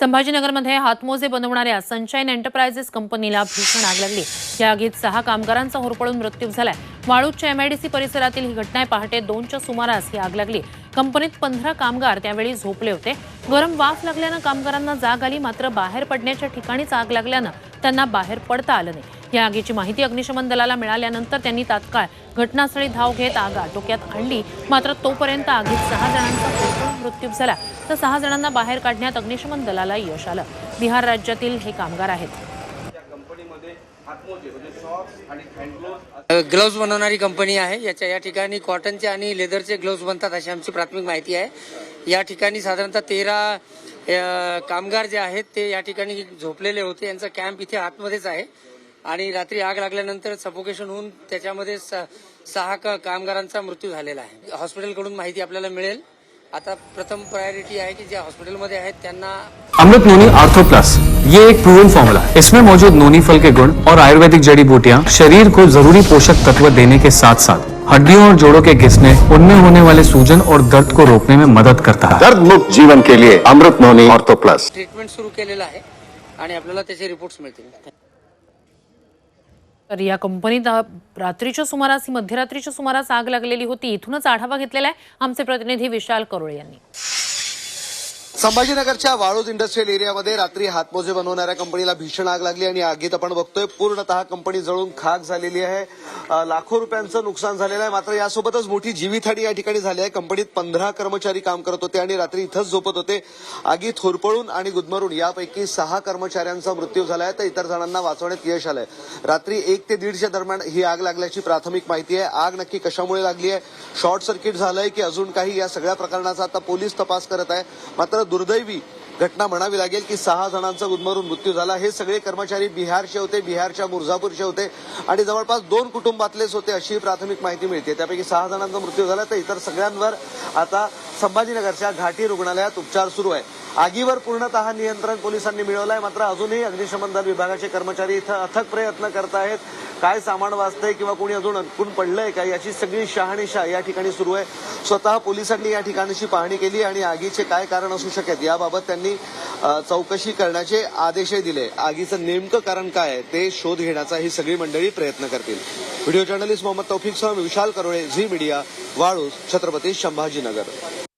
संभाजीनगरमध्ये हातमोजे बनवणाऱ्या sunshine enterprises कंपनीला भीषण आग लागली. या आगीत सहा कामगारांचा होरपळून मृत्यू झालाय. वाळूजच्या एमआयडीसी परिसरातील ही घटना आहे पहाटे दोनच्या सुमारास ही आग लागली. कंपनीत पंधरा कामगार त्यावेळी झोपले होते. गरम वाफ लागल्यानं कामगारांना जाग आली मात्र बाहेर पडण्याच्या ठिकाणीच आग लागल्यानं त्यांना बाहेर पडता आलं नाही. या आगीची माहिती अग्निशमन दलाला मिळाल्यानंतर त्यांनी तात्काळ घटनास्थळी धाव घेत आग आटोक्यात आणली. मात्र तोपर्यंत आगीत सहा जणांचा मृत्यू झाला. तर सहा जणांना बाहेर काढण्यात अग्निशमन दलाला यश आलं. बिहार राज्यातील हे कामगार आहेत या कंपनीमध्ये हातमोजे म्हणजे सॉक्स आणि हँडग्लोव्ह ग्लोव्ज बनवणारी कंपनी आहे. याच्या या ठिकाणी कॉटनचे आणि लेदरचे ग्लोव्ज बनतात अशी आमची प्राथमिक माहिती आहे. या ठिकाणी साधारणतः तेरा कामगार जे आहेत ते या ठिकाणी झोपलेले होते. यांचा कॅम्प इथे आतमध्येच आहे. आणि रात्री आग लागल्यानंतर सफोकेशन होऊन त्याच्यामध्ये स- सहा क- कामगारांचा मृत्यू झालेला आहे. हॉस्पिटलकडून माहिती आपल्याला मिळेल. आता प्रथम प्रायोरिटी आहे की ज्या हॉस्पिटलमध्ये आहेत त्यांना अमृत नोनी आर्थो प्लस ये एक प्रूवन फॉर्मूला है। इसमें मौजूद नोनी फल के गुण और आयुर्वेदिक जड़ी बूटियाँ शरीर को जरूरी पोषक तत्व देने के साथ साथ हड्डियों और जोड़ों के घिसने उनमें होने वाले सूजन और दर्द को रोकने में मदद करता है। दर्द मुक्त जीवन के लिए Amrut noni ortho plus treatment सुरू केलेलं आहे आणि आपल्याला त्याचे रिपोर्ट्स मिळतील. तर या कंपनीत रात्रीच्या सुमारास मध्यरात्रीच्या सुमारास आग लागलेली होती. इथूनच आढावा घेतलेला आहे आमचे प्रतिनिधी विशाल करोळे यांनी. संभाजीनगरच्या वाळूज इंडस्ट्रियल एरियामध्ये रात्री हातमोजे बनवणाऱ्या कंपनीला भीषण आग लागली आणि आगीत आपण बघतोय पूर्णतः कंपनी जळून खाक झालेली आहे. लाखो रुपयांचं नुकसान झालेलं आहे मात्र यासोबतच मोठी जीवितहानी या ठिकाणी झाली आहे. कंपनीत पंधरा कर्मचारी काम करत होते आणि रात्री इथंच झोपत होते. आगीत होरपळून आणि गुदमरून यापैकी सहा कर्मचाऱ्यांचा मृत्यू झाला आहे तर इतर जणांना वाचवण्यात यश आलंय. रात्री एक ते दीडच्या दरम्यान ही आग लागल्याची प्राथमिक माहिती आहे. आग नक्की कशामुळे लागली आहे? शॉर्ट सर्किट झालंय की अजून काही या सगळ्या प्रकरणाचा आता पोलीस तपास करत आहे. मात्र दुर्दैवी घटना म्हणावी लागेल की सहा जणांचा गुदमरून मृत्यू झाला. हे सगळे कर्मचारी बिहारचे होते बिहारच्या मुर्झापूरचे होते आणि जवळपास दोन कुटुंबातलेच होते अशी प्राथमिक माहिती मिळते. त्यापैकी सहा जणांचा मृत्यू झाला तर इतर सगळ्यांवर आता संभाजीनगरच्या घाटी रुग्णालयात उपचार सुरू आहे. आगीवर पूर्णतः नियंत्रण पोलिसांनी मिळवलं आहे मात्र अजूनही अग्निशमन दल विभागाचे कर्मचारी इथं अथक प्रयत्न करत आहेत. काय सामान वाचतंय किंवा कोणी अजून अडकून पडलंय का याची सगळी शहानिशा या ठिकाणी सुरू आहे. स्वतः पोलिसांनी या ठिकाणीची पाहणी केली आणि आगीचे काय कारण असू शकेल याबाबत त्यांनी चौकशी करण्याचे आदेशही दिले. आगीचं नेमकं कारण काय आहे ते शोध घेण्याचा ही सगळी मंडळी प्रयत्न करतील. व्हिडिओ जर्नलिस्ट मोहम्मद तौफिकसह सह विशाल करोळे झी मीडिया वाळूस छत्रपती संभाजीनगर.